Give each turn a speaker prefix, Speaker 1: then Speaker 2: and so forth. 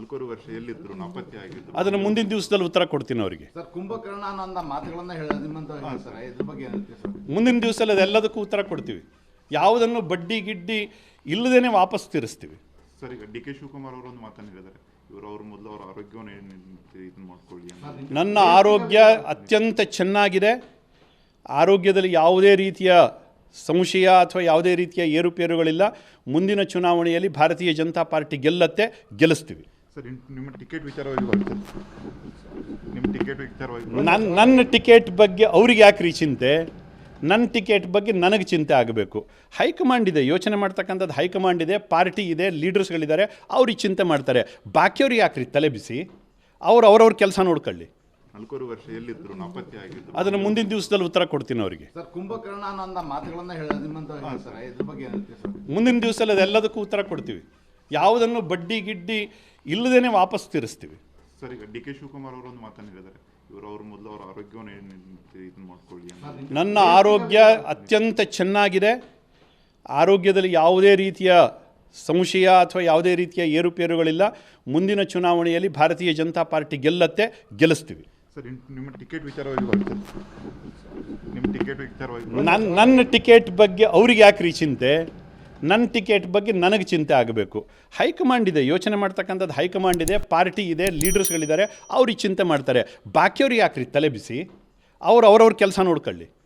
Speaker 1: ನಾಲ್ಕೂವರೆ ವರ್ಷ ಎಲ್ಲಿದ್ರು ನಾಪತ್ತೆ ಆಗಿದ್ರು.
Speaker 2: ಅದನ್ನ ಮುಂದಿನ ದಿವಸದಲ್ಲಿ ಉತ್ತರ ಕೊಡ್ತೀನಿ ಅವರಿಗೆ.
Speaker 3: ಸರ್ ಕುಂಭಕರ್ಣ ಅನ್ನೋ ಮಾತುಗಳನ್ನ ಹೇಳ ನಿಮ್ಮಂತ ಹೇಳ್ತಾರೆ ಇದ್ರ ಬಗ್ಗೆ ಸರ್?
Speaker 2: ಮುಂದಿನ ದಿವಸದಲ್ಲಿ ಅದೆಲ್ಲದಕ್ಕೂ ಉತ್ತರ ಕೊಡ್ತೀವಿ. ಯಾವುದನ್ನು ಬಡ್ಡಿ ಗಿಡ್ಡಿ ಇಲ್ಲದೇನೆ ವಾಪಸ್ ತೀರಿಸ್ತೀವಿ.
Speaker 1: ಸರ್ ಈಗ ಡಿ ಕೆ ಶಿವಕುಮಾರ್ ಅವರು ಒಂದು ಮಾತನ್ನು ಹೇಳಿದ್ದಾರೆ. ಇವರು ಅವ್ರ ಮೊದಲು ಅವರ ಆರೋಗ್ಯವನ್ನು ಇದನ್ನ ಮಾಡ್ಕೊಳ್ಳಿ
Speaker 2: ನನ್ನ ಆರೋಗ್ಯ ಅತ್ಯಂತ ಚೆನ್ನಾಗಿದೆ. ಆರೋಗ್ಯದಲ್ಲಿ ಯಾವುದೇ ರೀತಿಯ ಸಂಶಯ ಅಥವಾ ಯಾವುದೇ ರೀತಿಯ ಏರುಪೇರುಗಳಿಲ್ಲ. ಮುಂದಿನ ಚುನಾವಣೆಯಲ್ಲಿ ಭಾರತೀಯ ಜನತಾ ಪಾರ್ಟಿ ಗೆಲ್ಲತ್ತೆ ಗೆಲ್ಲಿಸ್ತೀವಿ.
Speaker 1: ಸರ್ ನಿಮ್ಮ ಟಿಕೆಟ್ ನಿಮ್ಮ ಟಿಕೆಟ್ ವಿಚಾರವಾಗಿ
Speaker 2: ನನ್ನ ನನ್ನ ಟಿಕೆಟ್ ಬಗ್ಗೆ ಅವ್ರಿಗೆ ಯಾಕೆ ರೀ ಚಿಂತೆ? ನನ್ನ ಟಿಕೆಟ್ ಬಗ್ಗೆ ನನಗೆ ಚಿಂತೆ ಆಗಬೇಕು. ಹೈಕಮಾಂಡ್ ಇದೆ ಯೋಚನೆ ಮಾಡ್ತಕ್ಕಂಥದ್ದು ಹೈಕಮಾಂಡ್ ಇದೆ ಪಾರ್ಟಿ ಇದೆ ಲೀಡರ್ಸ್ಗಳಿದ್ದಾರೆ ಅವ್ರಿಗೆ ಚಿಂತೆ ಮಾಡ್ತಾರೆ. ಬಾಕಿಯವ್ರಿಗೆ ಯಾಕ್ರಿ ರೀ ತಲೆ ಬಿಸಿ? ಅವ್ರು ಅವ್ರವ್ರ ಕೆಲಸ ನೋಡ್ಕೊಳ್ಳಿ.
Speaker 1: ನಾಲ್ಕೂರು ವರ್ಷ ಎಲ್ಲಿದ್ರು ನಾಪತ್ತೆ
Speaker 2: ಅದನ್ನು ಮುಂದಿನ ದಿವಸದಲ್ಲಿ ಉತ್ತರ ಕೊಡ್ತೀನಿ ಅವರಿಗೆ.
Speaker 3: ಸರ್ ಕುಂಭಕರ್ಣ ಅನ್ನೋ ಮಾತುಗಳನ್ನ ಹೇಳ ನಿಮ್ಮಂತ
Speaker 2: ಮುಂದಿನ ದಿವಸದಲ್ಲಿ ಅದೆಲ್ಲದಕ್ಕೂ ಉತ್ತರ ಕೊಡ್ತೀವಿ. ಯಾವುದನ್ನು ಬಡ್ಡಿ ಗಿಡ್ಡಿ ಇಲ್ಲದೇನೆ ವಾಪಸ್ ತೀರಿಸ್ತೀವಿ.
Speaker 1: ಸರ್ ಈಗ ಡಿ ಕೆ ಶಿವಕುಮಾರ್ ಅವರು ಒಂದು ಇವರು ಅವ್ರ ಮೊದಲು ಅವರ ಆರೋಗ್ಯವನ್ನು ಮಾಡ್ಕೊಳ್ಳಿ
Speaker 2: ನನ್ನ ಆರೋಗ್ಯ ಅತ್ಯಂತ ಚೆನ್ನಾಗಿದೆ. ಆರೋಗ್ಯದಲ್ಲಿ ಯಾವುದೇ ರೀತಿಯ ಸಂಶಯ ಅಥವಾ ಯಾವುದೇ ರೀತಿಯ ಏರುಪೇರುಗಳಿಲ್ಲ. ಮುಂದಿನ ಚುನಾವಣೆಯಲ್ಲಿ ಭಾರತೀಯ ಜನತಾ ಪಾರ್ಟಿ ಗೆಲ್ಲತ್ತೆ ಗೆಲ್ಲಿಸ್ತೀವಿ.
Speaker 1: ಸರ್ ನಿಮ್ಮ ಟಿಕೆಟ್ ವಿಚಾರವಾಗಿ ನಿಮ್ಮ ಟಿಕೆಟ್ ವಿಚಾರವಾಗಿ
Speaker 2: ನನ್ನ ನನ್ನ ಟಿಕೆಟ್ ಬಗ್ಗೆ ಅವ್ರಿಗೆ ಯಾಕೆ ರೀ ಚಿಂತೆ? ನನ್ನ ಟಿಕೆಟ್ ಬಗ್ಗೆ ನನಗೆ ಚಿಂತೆ ಆಗಬೇಕು. ಹೈಕಮಾಂಡ್ ಇದೆ, ಯೋಚನೆ ಮಾಡ್ತಕ್ಕಂಥದ್ದು ಹೈಕಮಾಂಡ್ ಇದೆ, ಪಾರ್ಟಿ ಇದೆ, ಲೀಡರ್ಸ್ಗಳಿದ್ದಾರೆ, ಅವ್ರಿಗೆ ಚಿಂತೆ ಮಾಡ್ತಾರೆ. ಬಾಕಿಯವ್ರಿಗೆ ಯಾಕ್ರಿ ತಲೆ ಬಿಸಿ? ಅವ್ರು ಅವ್ರವ್ರ ಕೆಲಸ ನೋಡ್ಕೊಳ್ಳಿ.